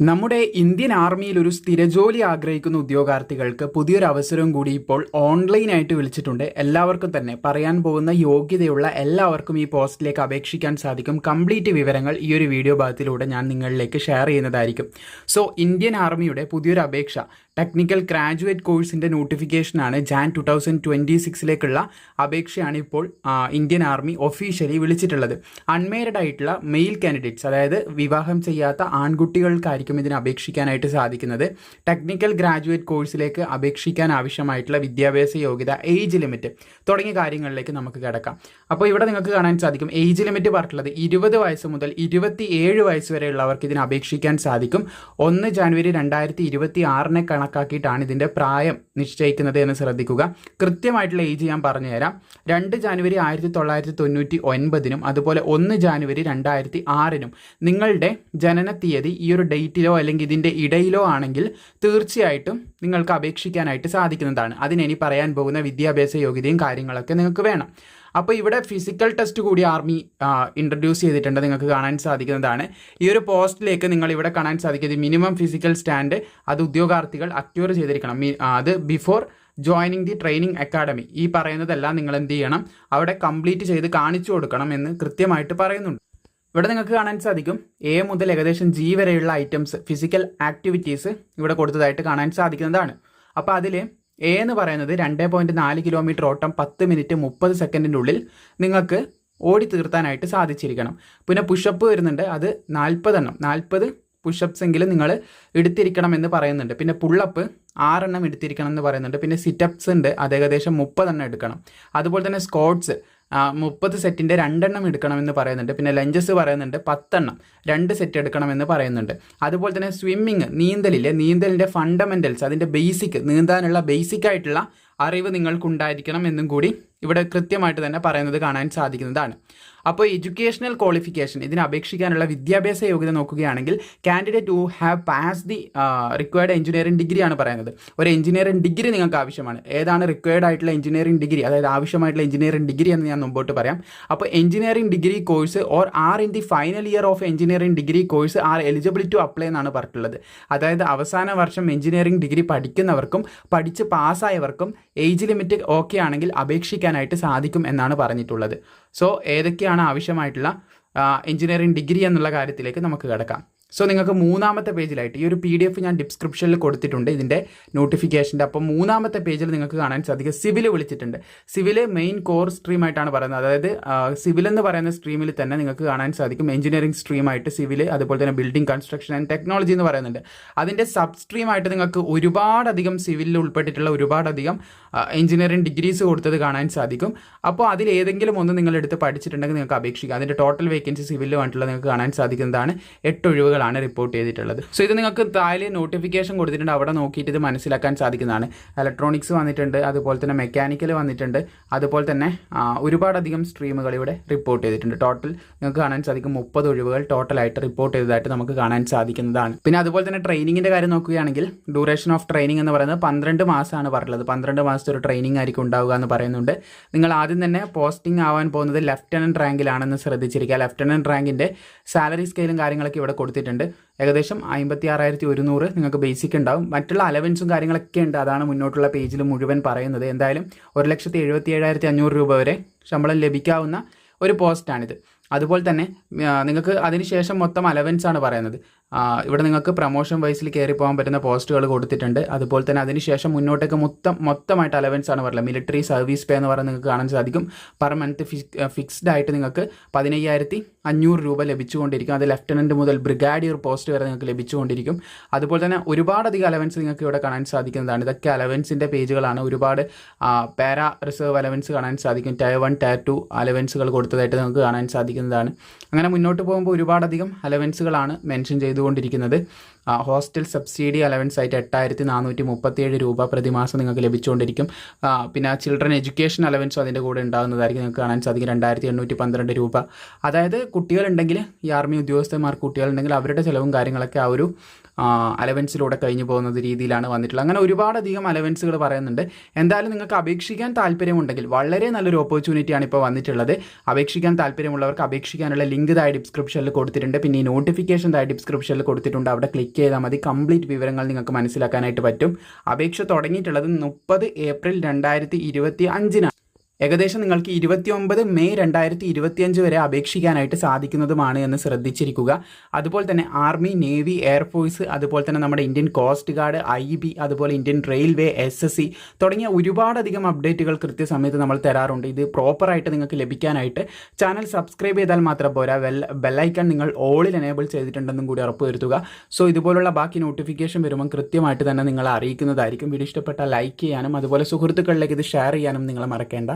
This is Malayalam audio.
നമ്മുടെ ഇന്ത്യൻ ആർമിയിൽ ഒരു സ്ഥിരജോലി ആഗ്രഹിക്കുന്ന ഉദ്യോഗാർത്ഥികൾക്ക് പുതിയൊരു അവസരം കൂടി ഇപ്പോൾ ഓൺലൈനായിട്ട് വിളിച്ചിട്ടുണ്ട്. എല്ലാവർക്കും തന്നെ പറയാൻ പോകുന്ന യോഗ്യതയുള്ള എല്ലാവർക്കും ഈ പോസ്റ്റിലേക്ക് അപേക്ഷിക്കാൻ സാധിക്കും. കംപ്ലീറ്റ് വിവരങ്ങൾ ഈ ഒരു വീഡിയോ ഭാഗത്തിലൂടെ ഞാൻ നിങ്ങളിലേക്ക് ഷെയർ ചെയ്യുന്നതായിരിക്കും. സോ ഇന്ത്യൻ ആർമിയുടെ പുതിയൊരു അപേക്ഷ ടെക്നിക്കൽ ഗ്രാജുവേറ്റ് കോഴ്സിന്റെ നോട്ടിഫിക്കേഷനാണ് ജാൻ ടു തൗസൻഡ് ട്വന്റി സിക്സിലേക്കുള്ള അപേക്ഷയാണ് ഇപ്പോൾ ഇന്ത്യൻ ആർമി ഒഫീഷ്യലി വിളിച്ചിട്ടുള്ളത്. അൺമേരിഡ് ആയിട്ടുള്ള മെയിൽ കാൻഡിഡേറ്റ്സ് അതായത് വിവാഹം ചെയ്യാത്ത ആൺകുട്ടികൾക്കായിരിക്കും ഇതിന് അപേക്ഷിക്കാനായിട്ട് സാധിക്കുന്നത്. ടെക്നിക്കൽ ഗ്രാജുവേറ്റ് കോഴ്സിലേക്ക് അപേക്ഷിക്കാൻ ആവശ്യമായിട്ടുള്ള വിദ്യാഭ്യാസ യോഗ്യത ഏജ് ലിമിറ്റ് തുടങ്ങിയ കാര്യങ്ങളിലേക്ക് നമുക്ക് കിടക്കാം. അപ്പോൾ ഇവിടെ നിങ്ങൾക്ക് കാണാൻ സാധിക്കും ഏജ് ലിമിറ്റ് പറഞ്ഞിട്ടുള്ളത് ഇരുപത് വയസ്സ് മുതൽ ഇരുപത്തി ഏഴ് വയസ്സ് വരെയുള്ളവർക്ക് ഇതിന് അപേക്ഷിക്കാൻ സാധിക്കും. ഒന്ന് ജാനുവരി രണ്ടായിരത്തി ഇരുപത്തി ആറിനെ കണക്കാക്കിയിട്ടാണ് ഇതിന്റെ പ്രായം നിശ്ചയിക്കുന്നത് എന്ന് ശ്രദ്ധിക്കുക. കൃത്യമായിട്ടുള്ള ഏജ് ഞാൻ പറഞ്ഞുതരാം. രണ്ട് ജാനുവരി ആയിരത്തി തൊള്ളായിരത്തി തൊണ്ണൂറ്റി ഒൻപതിനും അതുപോലെ ഒന്ന് ജാനുവരി രണ്ടായിരത്തി ആറിനും നിങ്ങളുടെ ജനന തീയതി ഈ ഒരു ഡേറ്റിലോ അല്ലെങ്കിൽ ഇതിന്റെ ഇടയിലോ ആണെങ്കിൽ തീർച്ചയായിട്ടും നിങ്ങൾക്ക് അപേക്ഷിക്കാനായിട്ട് സാധിക്കുന്നതാണ്. അതിനെനി പറയാൻ പോകുന്ന വിദ്യാഭ്യാസ യോഗ്യതയും കാര്യങ്ങളൊക്കെ നിങ്ങൾക്ക് വേണം. അപ്പോൾ ഇവിടെ ഫിസിക്കൽ ടെസ്റ്റ് കൂടി ആർമി ഇൻട്രൊഡ്യൂസ് ചെയ്തിട്ടുണ്ട് നിങ്ങൾക്ക് കാണാൻ സാധിക്കുന്നതാണ്. ഈ ഒരു പോസ്റ്റിലേക്ക് നിങ്ങൾ ഇവിടെ കാണാൻ സാധിക്കുന്നത് മിനിമം ഫിസിക്കൽ സ്റ്റാൻഡ് അത് ഉദ്യോഗാർത്ഥികൾ അക്യൂർ ചെയ്തിരിക്കണം. അത് before joining the training academy ഈ പറയുന്നതെല്ലാം നിങ്ങൾ എന്ത് ചെയ്യണം? അവിടെ കംപ്ലീറ്റ് ചെയ്ത് കാണിച്ചു കൊടുക്കണം എന്ന് കൃത്യമായിട്ട് പറയുന്നുണ്ട്. ഇവിടെ നിങ്ങൾക്ക് കാണാൻ സാധിക്കും. എ മുതൽ ഏകദേശം ജി വരെയുള്ള ഐറ്റംസ് ഫിസിക്കൽ ആക്ടിവിറ്റീസ് ഇവിടെ കൊടുത്തതായിട്ട് കാണാൻ സാധിക്കുന്നതാണ്. അപ്പോൾ അതിൽ എ എന്ന് പറയുന്നത് രണ്ട് പോയിന്റ് നാല് കിലോമീറ്റർ ഓട്ടം പത്ത് മിനിറ്റ് മുപ്പത് സെക്കൻഡിന്റെ ഉള്ളിൽ നിങ്ങൾക്ക് ഓടി തീർത്താനായിട്ട് സാധിച്ചിരിക്കണം. പിന്നെ പുഷപ്പ് വരുന്നുണ്ട്. അത് നാൽപ്പതെണ്ണം നാൽപ്പത് പുഷപ്സ് എങ്കിലും നിങ്ങൾ എടുത്തിരിക്കണം എന്ന് പറയുന്നുണ്ട്. പിന്നെ പുള്ളപ്പ് ആറെണ്ണം എടുത്തിരിക്കണം എന്ന് പറയുന്നുണ്ട്. പിന്നെ സിറ്റപ്സ് ഉണ്ട്. അത് ഏകദേശം മുപ്പതെണ്ണം എടുക്കണം. അതുപോലെ തന്നെ സ്കോട്ട്സ് മുപ്പത് സെറ്റിന്റെ രണ്ടെണ്ണം എടുക്കണമെന്ന് പറയുന്നുണ്ട്. പിന്നെ ലഞ്ചസ് പറയുന്നുണ്ട് പത്തെണ്ണം രണ്ട് സെറ്റ് എടുക്കണമെന്ന് പറയുന്നുണ്ട്. അതുപോലെ തന്നെ സ്വിമ്മിങ് നീന്തലിലെ നീന്തലിന്റെ ഫണ്ടമെന്റൽസ് അതിന്റെ ബേസിക് നീന്താനുള്ള ബേസിക് ആയിട്ടുള്ള അറിവ് നിങ്ങൾക്കുണ്ടായിരിക്കണം എന്നും കൂടി ഇവിടെ കൃത്യമായിട്ട് തന്നെ പറയുന്നത് കാണാൻ സാധിക്കുന്നതാണ്. അപ്പോൾ എഡ്യൂക്കേഷണൽ ക്വാളിഫിക്കേഷൻ ഇതിന് അപേക്ഷിക്കാനുള്ള വിദ്യാഭ്യാസ യോഗ്യത നോക്കുകയാണെങ്കിൽ candidate who have pass the required engineering ഡിഗ്രിയാണ് പറയുന്നത്. ഒരു എഞ്ചിനീയറിംഗ് ഡിഗ്രി നിങ്ങൾക്ക് ആവശ്യമാണ്. ഏതാണ് റിക്വയർഡ് ആയിട്ടുള്ള എഞ്ചിനീയറിംഗ് ഡിഗ്രി അതായത് ആവശ്യമായിട്ടുള്ള എഞ്ചിനീയറിംഗ് ഡിഗ്രി എന്ന് ഞാൻ മുമ്പോട്ട് പറയാം. അപ്പോൾ engineering degree course or are in the final year of engineering degree course are eligible to apply എന്നാണ് പറഞ്ഞിട്ടുള്ളത്. അതായത് അവസാന വർഷം എഞ്ചിനീയറിംഗ് ഡിഗ്രി പഠിക്കുന്നവർക്കും പഠിച്ച് പാസ്സായവർക്കും ഏജ് ലിമിറ്റ് ഓക്കെ ആണെങ്കിൽ അപേക്ഷിക്കാനായിട്ട് സാധിക്കും എന്നാണ് പറഞ്ഞിട്ടുള്ളത്. സോ ഏതൊക്കെയാണ് ആവശ്യമായിട്ടുള്ള എഞ്ചിനീയറിംഗ് ഡിഗ്രി എന്നുള്ള കാര്യത്തിലേക്ക് നമുക്ക് കിടക്കാം. സോ നിങ്ങൾക്ക് മൂന്നാമത്തെ പേജിലായിട്ട് ഈ ഒരു പി ഡി എഫ് ഞാൻ ഡിസ്ക്രിപ്ഷനിൽ കൊടുത്തിട്ടുണ്ട് ഇതിന്റെ നോട്ടിഫിക്കേഷന്റെ അപ്പോൾ മൂന്നാമത്തെ പേജിൽ നിങ്ങൾക്ക് കാണാൻ സാധിക്കും. സിവിൽ വിളിച്ചിട്ടുണ്ട്. സിവിൽ മെയിൻ കോർ സ്ട്രീമായിട്ടാണ് പറയുന്നത്. അതായത് സിവിൽ എന്ന് പറയുന്ന സ്ട്രീമിൽ തന്നെ നിങ്ങൾക്ക് കാണാൻ സാധിക്കും. എഞ്ചിനീയറിംഗ് സ്ട്രീമായിട്ട് സിവിൽ അതുപോലെ തന്നെ ബിൽഡിംഗ് കൺസ്ട്രക്ഷൻ ആൻഡ് ടെക്നോളജി എന്ന് പറയുന്നുണ്ട്. അതിന്റെ സബ് സ്ട്രീമായിട്ട് നിങ്ങൾക്ക് ഒരുപാടധികം സിവിലിൽ ഉൾപ്പെട്ടിട്ടുള്ള ഒരുപാടധികം എഞ്ചിനീയറിംഗ് ഡിഗ്രീസ് കൊടുത്തത് കാണാൻ സാധിക്കും. അപ്പോൾ അതിൽ ഏതെങ്കിലും ഒന്ന് നിങ്ങൾ എടുത്ത് പഠിച്ചിട്ടുണ്ടെങ്കിൽ നിങ്ങൾക്ക് അപേക്ഷിക്കാം. അതിന്റെ ടോട്ടൽ വേക്കൻസി സിവിലിൽ നിങ്ങൾക്ക് കാണാൻ സാധിക്കുന്നതാണ്. എട്ട് ഒഴിവുകളാണ്. റിപ്പോർട്ട് ചെയ്തിട്ടുള്ളത്. സോ ഇത് നിങ്ങൾക്ക് താഴെ നോട്ടിഫിക്കേഷൻ കൊടുത്തിട്ടുണ്ട്. അവിടെ നോക്കിയിട്ട് ഇത് മനസ്സിലാക്കാൻ സാധിക്കുന്നതാണ്. ഇലക്ട്രോണിക്സ് വന്നിട്ടുണ്ട് അതുപോലെ തന്നെ മെക്കാനിക്കൽ വന്നിട്ടുണ്ട് അതുപോലെ തന്നെ ഒരുപാടധികം സ്ട്രീമുകൾ ഇവിടെ റിപ്പോർട്ട് ചെയ്തിട്ടുണ്ട്. ടോട്ടൽ നിങ്ങൾക്ക് കാണാൻ സാധിക്കും മുപ്പത് ഒഴിവുകൾ ടോട്ടലായിട്ട് റിപ്പോർട്ട് ചെയ്തതായിട്ട് നമുക്ക് കാണാൻ സാധിക്കുന്നതാണ്. പിന്നെ അതുപോലെ തന്നെ ട്രെയിനിങ്ങിന്റെ കാര്യം നോക്കുകയാണെങ്കിൽ ഡ്യൂറേഷൻ ഓഫ് ട്രെയിനിങ് എന്ന് പറയുന്നത് പന്ത്രണ്ട് മാസമാണ് പറഞ്ഞത് പന്ത്രണ്ട് മാസത്തെ ഒരു ട്രെയിനിങ് ആയിരിക്കും ഉണ്ടാവുക എന്ന് പറയുന്നുണ്ട്. നിങ്ങൾ ആദ്യം തന്നെ പോസ്റ്റിംഗ് ആവാൻ പോകുന്നത് ലെഫ്റ്റനന്റ് റാങ്കിലാണെന്ന് ശ്രദ്ധിച്ചിരിക്കുക. ലെഫ്റ്റനന്റ് റാങ്കിന്റെ സാലറി സ്കെയിലും കാര്യങ്ങളൊക്കെ ഇവിടെ കൊടുത്തിട്ടുണ്ട്. ഏകദേശം അമ്പത്തി ആറായിരത്തി ഒരുന്നൂറ് നിങ്ങൾക്ക് ബേസിക് ഉണ്ടാവും. മറ്റുള്ള അലവൻസും കാര്യങ്ങളൊക്കെ ഉണ്ട്. അതാണ് മുന്നോട്ടുള്ള പേജിൽ മുഴുവൻ പറയുന്നത്. എന്തായാലും ഒരു ലക്ഷത്തി എഴുപത്തി ഏഴായിരത്തി അഞ്ഞൂറ് രൂപ വരെ ശമ്പളം ലഭിക്കാവുന്ന ഒരു പോസ്റ്റാണിത് അതുപോലെ തന്നെ നിങ്ങൾക്ക് അതിനുശേഷം മൊത്തം അലവൻസ് ആണ് പറയുന്നത്. ഇവിടെ നിങ്ങൾക്ക് പ്രൊമോഷൻ വൈസിൽ കയറി പോകാൻ പറ്റുന്ന പോസ്റ്റുകൾ കൊടുത്തിട്ടുണ്ട്. അതുപോലെ തന്നെ അതിനുശേഷം മുന്നോട്ടേക്ക് മൊത്തം മൊത്തമായിട്ട് അലവൻസ് ആണ് പറയുന്നത്. മിലിറ്ററി സർവീസ് പേ എന്ന് പറയുന്നത് നിങ്ങൾക്ക് കാണാൻ സാധിക്കും. പെർ മന്ത് ഫിക്സ്ഡ് ആയിട്ട് നിങ്ങൾക്ക് പതിനയ്യായിരത്തി അഞ്ഞൂറ് രൂപ ലഭിച്ചുകൊണ്ടിരിക്കും. അത് ലെഫ്റ്റനന്റ് മുതൽ ബ്രിഗാഡിയർ പോസ്റ്റ് വരെ നിങ്ങൾക്ക് ലഭിച്ചുകൊണ്ടിരിക്കും. അതുപോലെ തന്നെ ഒരുപാടധികം അലവൻസ് നിങ്ങൾക്ക് ഇവിടെ കാണാൻ സാധിക്കുന്നതാണ്. ഇതൊക്കെ അലവൻസിന്റെ പേജുകളാണ് ഒരുപാട് പാരാ റിസർവ് അലവൻസ് കാണാൻ സാധിക്കും. ടയർ വൺ ടയർ ടു അലവൻസുകൾ കൊടുത്തതായിട്ട് നിങ്ങൾക്ക് കാണാൻ സാധിക്കുന്നതാണ് അങ്ങനെ മുന്നോട്ട് പോകുമ്പോൾ ഒരുപാടധികം അലവൻസുകളാണ് മെൻഷൻ ചെയ്തുകൊണ്ടിരിക്കുന്നത്. ഹോസ്റ്റൽ സബ്സിഡി അലവൻസ് ആയിട്ട് എട്ടായിരത്തി നാനൂറ്റി മുപ്പത്തിയേഴ് രൂപ പ്രതിമാസം നിങ്ങൾക്ക് ലഭിച്ചുകൊണ്ടിരിക്കും. പിന്നെ ചിൽഡ്രൻ എഡ്യൂക്കേഷൻ അലവൻസും അതിന്റെ കൂടെ ഉണ്ടാകുന്നതായിരിക്കും നിങ്ങൾക്ക് കാണാൻ സാധിക്കും രണ്ടായിരത്തി എണ്ണൂറ്റി പന്ത്രണ്ട് രൂപ. അതായത് കുട്ടികളുണ്ടെങ്കിൽ ഈ ആർമി ഉദ്യോഗസ്ഥന്മാർ കുട്ടികളുണ്ടെങ്കിൽ അവരുടെ ചിലവും കാര്യങ്ങളൊക്കെ ആ ഒരു അലവൻസിലൂടെ കഴിഞ്ഞു പോകുന്നത് രീതിയിലാണ് വന്നിട്ടുള്ളത്. അങ്ങനെ ഒരുപാടധികം അലവൻസുകൾ പറയുന്നുണ്ട്. എന്തായാലും നിങ്ങൾക്ക് അപേക്ഷിക്കാൻ താല്പര്യമുണ്ടെങ്കിൽ വളരെ നല്ലൊരു ഓപ്പർച്യൂണിറ്റിയാണ് ഇപ്പോൾ വന്നിട്ടുള്ളത്. അപേക്ഷിക്കാൻ താല്പര്യമുള്ളവർക്ക് അപേക്ഷിക്കാനുള്ള ലിങ്ക് തായ ഡിസ്ക്രിപ്ഷനിൽ കൊടുത്തിട്ടുണ്ട്. പിന്നെ ഈ നോട്ടിഫിക്കേഷൻ തായ ഡിസ്ക്രിപ്ഷനിൽ കൊടുത്തിട്ടുണ്ട്. അവിടെ ക്ലിക്ക് ചെയ്താൽ മതി. കംപ്ലീറ്റ് വിവരങ്ങൾ നിങ്ങൾക്ക് മനസ്സിലാക്കാനായിട്ട് പറ്റും. അപേക്ഷ തുടങ്ങിയിട്ടുള്ളത് മുപ്പത് ഏപ്രിൽ രണ്ടായിരത്തി ഇരുപത്തി അഞ്ചിനാണ്. ഏകദേശം നിങ്ങൾക്ക് ഇരുപത്തിയൊമ്പത് മെയ് രണ്ടായിരത്തി ഇരുപത്തിയഞ്ച് വരെ അപേക്ഷിക്കാനായിട്ട് സാധിക്കുന്നതുമാണ് എന്ന് ശ്രദ്ധിച്ചിരിക്കുക. അതുപോലെ തന്നെ ആർമി നേവി എയർഫോഴ്സ് അതുപോലെ തന്നെ നമ്മുടെ Indian coast guard I B അതുപോലെ Indian railway S S C തുടങ്ങിയ ഒരുപാടധികം അപ്ഡേറ്റുകൾ കൃത്യസമയത്ത് നമ്മൾ തരാറുണ്ട്. ഇത് പ്രോപ്പറായിട്ട് നിങ്ങൾക്ക് ലഭിക്കാനായിട്ട് ചാനൽ സബ്സ്ക്രൈബ് ചെയ്താൽ മാത്രം പോരാ. വെൽ ബെല്ലൈക്കൺ നിങ്ങൾ ഓളിൽ എനേബിൾ ചെയ്തിട്ടുണ്ടെന്നും കൂടി ഉറപ്പുവരുത്തുക. സോ ഇതുപോലുള്ള ബാക്കി നോട്ടിഫിക്കേഷൻ വരുമ്പോൾ കൃത്യമായിട്ട് തന്നെ നിങ്ങളെ അറിയിക്കുന്നതായിരിക്കും. വീഡിയോ ഇഷ്ടപ്പെട്ട ലൈക്ക് ചെയ്യാനും അതുപോലെ സുഹൃത്തുക്കളിലേക്ക് ഇത് ഷെയർ ചെയ്യാനും നിങ്ങൾ മറക്കേണ്ട.